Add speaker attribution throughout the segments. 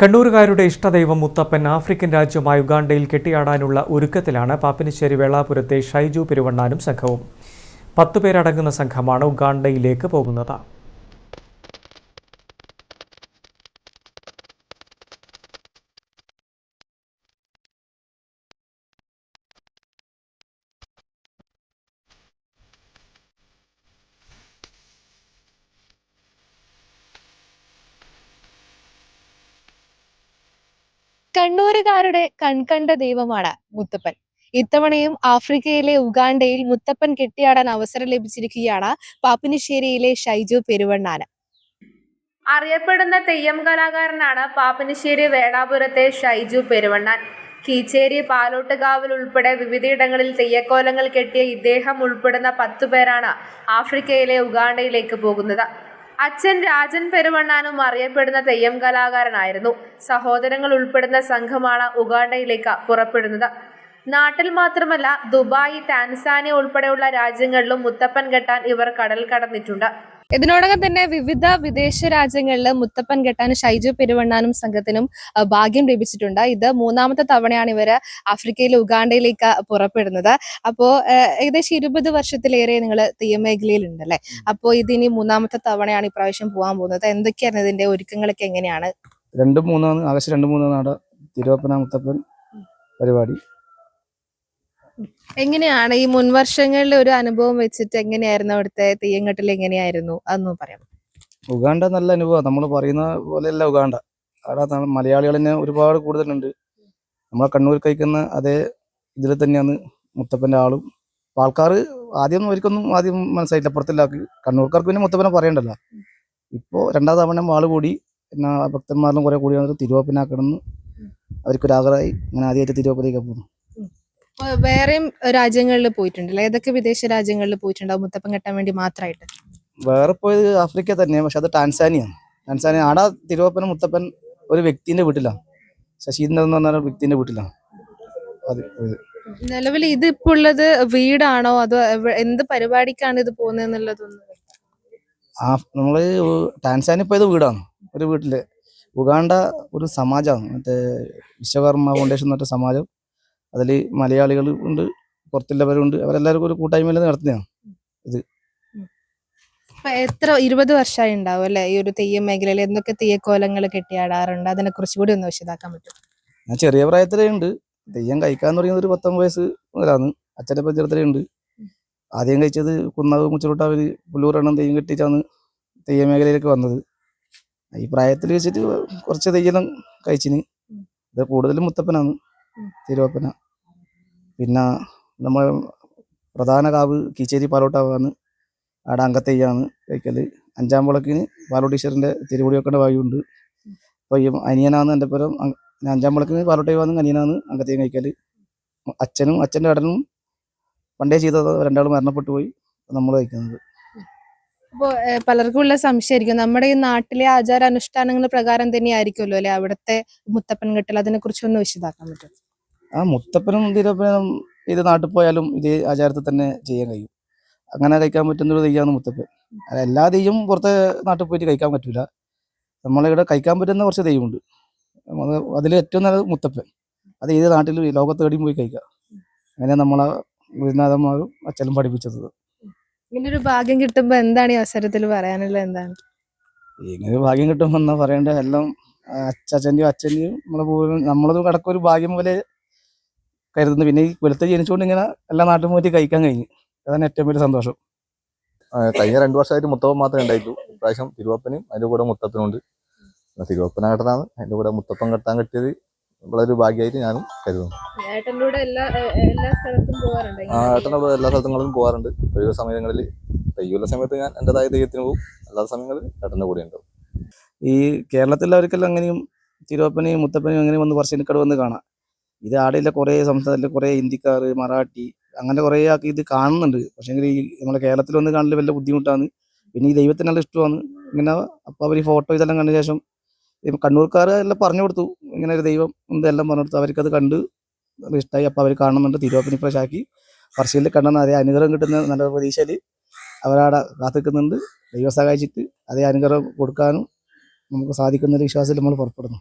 Speaker 1: കണ്ണൂരുകാരുടെ ഇഷ്ടദൈവം Muthappan African രാജ്യമായ ഉഗാണ്ടയിൽ കെട്ടിയാടാനുള്ള ഒരുക്കത്തിലാണ് പാപ്പിനിശ്ശേരി വെള്ളാപുരത്തെ ഷൈജു പെരുവണ്ണാനും സംഘവും. പത്ത് പേരടങ്ങുന്ന സംഘമാണ് ഉഗാണ്ടയിലേക്ക് പോകുന്നത്.
Speaker 2: കണ്ണൂരുകാരുടെ കൺകണ്ട ദൈവമാണ് മുത്തപ്പൻ. ഇത്തവണയും ആഫ്രിക്കയിലെ ഉഗാണ്ടയിൽ മുത്തപ്പൻ കെട്ടിയാടാൻ അവസരം ലഭിച്ചിരിക്കുകയാണ് പാപ്പിനിശ്ശേരിയിലെ ഷൈജു പെരുവണ്ണാന്. അറിയപ്പെടുന്ന തെയ്യം കലാകാരനാണ് പാപ്പിനിശ്ശേരി വേടാപുരത്തെ ഷൈജു പെരുവണ്ണാൻ. കീച്ചേരി പാലോട്ടുകാവിൽ ഉൾപ്പെടെ വിവിധയിടങ്ങളിൽ തെയ്യക്കോലങ്ങൾ കെട്ടിയ ഇദ്ദേഹം ഉൾപ്പെടുന്ന പത്തു പേരാണ് ആഫ്രിക്കയിലെ ഉഗാണ്ടയിലേക്ക് പോകുന്നത്. അച്ഛൻ രാജൻ പെരുവണ്ണാനും അറിയപ്പെടുന്ന തെയ്യം കലാകാരനായിരുന്നു. സഹോദരങ്ങൾ ഉൾപ്പെടുന്ന സംഘമാണ് ഉഗാണ്ടയിലേക്ക് പുറപ്പെടുന്നത്. നാട്ടിൽ മാത്രമല്ല ദുബായ് ടാൻസാനിയ ഉൾപ്പെടെയുള്ള രാജ്യങ്ങളിലും മുത്തപ്പൻ കെട്ടാൻ ഇവർ കടൽ കടന്നിട്ടുണ്ട്. ഇതിനോടകം തന്നെ വിവിധ വിദേശ രാജ്യങ്ങളിൽ മുത്തപ്പൻ കെട്ടാനും ഷൈജു പെരുവണ്ണാനും സംഘത്തിനും ഭാഗ്യം ലഭിച്ചിട്ടുണ്ട്. ഇത് മൂന്നാമത്തെ തവണയാണ് ഇവർ ആഫ്രിക്കയിലെ ഉഗാണ്ടയിലേക്ക് പുറപ്പെടുന്നത്. അപ്പോൾ ഏകദേശം ഇരുപത് വർഷത്തിലേറെ നിങ്ങൾ തെയ്യം മേഖലയിൽ ഉണ്ടല്ലേ അപ്പോ ഇതിനി മൂന്നാമത്തെ തവണയാണ് ഇപ്രാവശ്യം പോകാൻ പോകുന്നത്. എന്തൊക്കെയാണ് ഇതിന്റെ ഒരുക്കങ്ങളൊക്കെ എങ്ങനെയാണ്?
Speaker 3: രണ്ട് മൂന്നാണ് ആകാശം രണ്ട് മൂന്ന് നാട തിരുവപ്പന മുത്തപ്പൻ പരിപാടി.
Speaker 2: എങ്ങനെയാണ് ഈ മുൻ വർഷങ്ങളിൽ ഒരു അനുഭവം വെച്ചിട്ട് എങ്ങനെയായിരുന്നു അവിടുത്തെ തെയ്യങ്കട്ടിൽ എങ്ങനെയായിരുന്നു? അതൊന്നും പറയാം.
Speaker 3: ഉഗാണ്ട നല്ല അനുഭവം നമ്മൾ പറയുന്ന പോലെയല്ല ഉഗാണ്ട. അവിടെ മലയാളികൾ തന്നെ ഒരുപാട് കൂടുതലുണ്ട്. നമ്മളെ കണ്ണൂർ കഴിക്കുന്ന അതേ ഇതിൽ തന്നെയാണ് മുത്തപ്പന്റെ ആളും. ആൾക്കാർ ആദ്യം അവർക്കൊന്നും ആദ്യം മനസ്സിലായില്ല. പുറത്തില്ലാക്കി കണ്ണൂർക്കാർക്ക് പിന്നെ മുത്തപ്പനെ പറയണ്ടല്ലോ. ഇപ്പോൾ രണ്ടാം തവണ ആൾ കൂടി പിന്നെ ഭക്തന്മാരിലും കുറെ കൂടി വന്നിട്ട് തിരുവപ്പനാക്കണമെന്ന് അവർക്കൊരാഗ്രഹമായി. ഇങ്ങനെ ആദ്യമായിട്ട് തിരുവപ്പനയ്ക്ക് പോകുന്നു.
Speaker 2: വേറെയും രാജ്യങ്ങളിൽ പോയിട്ടുണ്ടല്ലേ ഏതൊക്കെ വിദേശ രാജ്യങ്ങളിൽ പോയിട്ടുണ്ടാവും മുത്തപ്പൻ കെട്ടാൻ വേണ്ടി മാത്രമായിട്ട്
Speaker 3: വേറെ പോയത് ആഫ്രിക്ക തന്നെയാണ് പക്ഷെ അത് ടാൻസാനിയാണ്. ടാൻസാനിയ ആടെ തിരുവപ്പന മുത്തപ്പൻ ഒരു വ്യക്തിന്റെ വീട്ടിലാണ്. ശശീന്ദ്രൻ എന്ന് പറഞ്ഞ വ്യക്തിന്റെ വീട്ടിലാണ്. അത് പോയത്.
Speaker 2: നിലവിൽ ഇത് ഇപ്പൊ ഉള്ളത് വീടാണോ? അതോ എന്ത് പരിപാടിക്കാണ് ഇത് പോകുന്നതെന്നുള്ളതൊന്നും
Speaker 3: ആ നമ്മൾ ടാൻസാനി പോയത് വീടാണ് ഒരു വീട്ടിൽ. ഉഗാണ്ട ഒരു സമാജമാണ് മറ്റേ വിശ്വകർമ്മ ഫൗണ്ടേഷൻ എന്ന് പറഞ്ഞ സമാജം. അതിൽ മലയാളികൾ ഉണ്ട് പുറത്തുള്ളവരുണ്ട്. അവരെല്ലാവർക്കും ഒരു കൂട്ടായ്മയിൽ നടത്തുന്നതാണ്
Speaker 2: ഇത്. എത്ര ഇരുപത് വർഷമായി ഉണ്ടാവും അല്ലെ? ഈ ഒരു തെയ്യം മേഖലയിൽ എന്തൊക്കെ തെയ്യക്കോലങ്ങൾ കെട്ടിയാടാറുണ്ട്? അതിനെ കുറിച്ച് കൂടി ഒന്ന് വിശദാക്കാൻ പറ്റും
Speaker 3: ഞാൻ ചെറിയ പ്രായത്തിലേ ഉണ്ട് തെയ്യം കഴിക്കാന്ന് പറയുന്നത് ഒരു പത്തൊമ്പത് വയസ്സ് മുതലാണ്. അച്ഛന്റെ പഞ്ചരത്തിലേ ഉണ്ട് ആദ്യം കഴിച്ചത് കുന്നാവ് മുച്ചിലോട്ടാവര് പുല്ലൂരെണ്ണം തെയ്യം കെട്ടിയിട്ടാണ് തെയ്യം മേഖലയിലേക്ക് വന്നത്. ഈ പ്രായത്തിൽ വെച്ചിട്ട് കുറച്ച് തെയ്യം കഴിച്ചിന്. ഇത് കൂടുതലും മുത്തപ്പനാണ്
Speaker 2: തിരുവപ്പനാണ്
Speaker 3: തിരുവപ്പന. പിന്നെ നമ്മൾ പ്രധാന കാവ് കീച്ചേരി പാലോട്ടാവാണ്. ആടെ അങ്കത്തെയ്യാണ് കഴിക്കൽ അഞ്ചാം വിളക്കിന് പാലോട്ടീശ്വരന്റെ തിരുവടി വെക്കേണ്ട വായുണ്ട്. അപ്പോൾ ഈ അനിയനാണ് എന്റെ പുരം. അഞ്ചാം വിളക്കിന് പാലോട്ടി വന്ന് അനിയനാണ് അങ്കത്തെയ്യം കഴിക്കൽ അച്ഛനും അച്ഛന്റെ അടനും പണ്ടേ ചെയ്തത് രണ്ടാളും മരണപ്പെട്ടു പോയി. നമ്മൾ കഴിക്കുന്നത്.
Speaker 2: അപ്പോൾ പലർക്കും ഉള്ള സംശയമായിരിക്കും നമ്മുടെ ഈ നാട്ടിലെ ആചാര അനുഷ്ഠാനങ്ങൾ പ്രകാരം തന്നെയായിരിക്കുമല്ലോ അല്ലെ? അവിടുത്തെ മുത്തപ്പൻ കെട്ടൽ അതിനെ കുറിച്ചൊന്ന് വിശദാക്കാൻ പറ്റും.
Speaker 3: ആ മുത്തപ്പനും തിരുവപ്പനും ഇത് നാട്ടിൽ പോയാലും ഇതേ ആചാരത്തിൽ തന്നെ ചെയ്യാൻ കഴിയും. അങ്ങനെ കഴിക്കാൻ പറ്റുന്നൊരു തെയ്യമാണ് മുത്തപ്പൻ. എല്ലാ തെയ്യം പുറത്തെ നാട്ടിൽ പോയിട്ട് കഴിക്കാൻ പറ്റില്ല നമ്മളിവിടെ കഴിക്കാൻ പറ്റുന്ന കുറച്ച് തെയ്യമുണ്ട്. അതിൽ ഏറ്റവും നല്ലത് മുത്തപ്പൻ. അത് ഏത് നാട്ടിലും ഈ ലോകത്ത് എവിടെയും പോയി കഴിക്കാം. അങ്ങനെ നമ്മളെ ഗുരുനാഥന്മാരും അച്ഛനും പഠിപ്പിച്ചത്.
Speaker 2: ഇങ്ങനെ ഒരു ഭാഗ്യം കിട്ടുമ്പോൾ എന്താണ് ഈ അവസരത്തിൽ പറയാനുള്ളത് എന്താണ്?
Speaker 3: ഇങ്ങനൊരു ഭാഗ്യം കിട്ടുമ്പോൾ എന്നാ പറയേണ്ടത് എല്ലാം അച്ഛന്റെയും അച്ഛന്റെയും നമ്മളെ നമ്മളത് കടക്കൊരു ഭാഗ്യം പോലെ കരുതുന്നു. പിന്നെ ഈ വെളുത്ത ജനിച്ചുകൊണ്ട് ഇങ്ങനെ എല്ലാ നാട്ടും പോയിട്ട് കഴിക്കാൻ കഴിഞ്ഞു. അതാണ് ഏറ്റവും വലിയ സന്തോഷം.
Speaker 4: കഴിഞ്ഞ രണ്ടു വർഷമായിട്ട് മുത്തപ്പൻ മാത്രമേ ഉണ്ടായിട്ടു ഇപ്രാവശ്യം തിരുവപ്പനും അതിന്റെ കൂടെ മുത്തപ്പനും ഉണ്ട് തിരുവപ്പന കെട്ടനാണ് അതിന്റെ കൂടെ മുത്തപ്പൻ കെട്ടാൻ കിട്ടിയത് വളരെ ഭാഗ്യമായിട്ട് ഞാനും കരുതുന്നു.
Speaker 2: ഏട്ടന്റെ കൂടെ എല്ലാ എല്ലാ സ്ഥലത്തും പോകാറുണ്ട്
Speaker 4: ആ ഏട്ടനോട് എല്ലാ സ്ഥലത്തും പോകാറുണ്ട്. ഒഴിവ് സമയങ്ങളിൽ തെയ്യുള്ള സമയത്ത് ഞാൻ എന്റെതായ തെയ്യത്തിന് പോകും. അല്ലാത്ത സമയങ്ങളിൽ ഏട്ടന്റെ കൂടെ ഉണ്ടാവും.
Speaker 3: ഈ കേരളത്തിലുള്ളവർക്കെല്ലാം അങ്ങനെയും തിരുവപ്പനെയും മുത്തപ്പനെയും അങ്ങനെ വന്ന് പറശ്ശിനിക്കട വന്ന് കാണാം. ഇത് ആടെയുള്ള കുറേ സംസ്ഥാനത്തിൽ കുറേ ഹിന്ദിക്കാർ മറാഠി അങ്ങനെ കുറേ ആൾക്ക് ഇത് കാണുന്നുണ്ട്. പക്ഷേ ഈ നമ്മളെ കേരളത്തിൽ വന്ന് കാണൽ വലിയ ബുദ്ധിമുട്ടാണ്. പിന്നെ ഈ ദൈവത്തിന് നല്ല ഇഷ്ടമാണ്. ഇങ്ങനെ അപ്പോൾ അവർ ഈ ഫോട്ടോ ഇതെല്ലാം കണ്ട ശേഷം കണ്ണൂർക്കാർ എല്ലാം പറഞ്ഞു കൊടുത്തു. ഇങ്ങനെ ഒരു ദൈവം ഉണ്ട് എല്ലാം പറഞ്ഞു കൊടുത്തു. അവർക്കത് കണ്ട് ഇഷ്ടമായി അപ്പോൾ അവർ കാണുന്നുണ്ട്. തിരുവപ്പനി പ്രശാക്കി പറശ്ശിയിൽ കണ്ടെന്ന് അതേ അനുഗ്രഹം കിട്ടുന്ന നല്ല പ്രതീക്ഷയിൽ അവരവിടെ കാത്തിക്കുന്നുണ്ട്. ദൈവം സഹായിച്ചിട്ട് അതേ അനുഗ്രഹം കൊടുക്കാനും നമുക്ക് സാധിക്കുന്ന ഒരു വിശ്വാസത്തിൽ നമ്മൾ പുറപ്പെടുന്നു.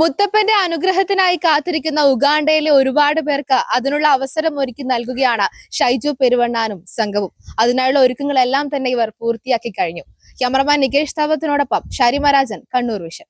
Speaker 2: മുത്തപ്പന്റെ അനുഗ്രഹത്തിനായി കാത്തിരിക്കുന്ന ഉഗാണ്ടയിലെ ഒരുപാട് പേർക്ക് അതിനുള്ള അവസരം ഒരുക്കി നൽകുകയാണ് ഷൈജു പെരുവണ്ണാനും സംഘവും. അതിനായുള്ള ഒരുക്കങ്ങളെല്ലാം തന്നെ ഇവർ പൂർത്തിയാക്കി കഴിഞ്ഞു. ക്യാമറമാൻ നികേഷ് താവത്തിനോടൊപ്പം ഷാരിമരാജൻ കണ്ണൂർ വിഷൻ.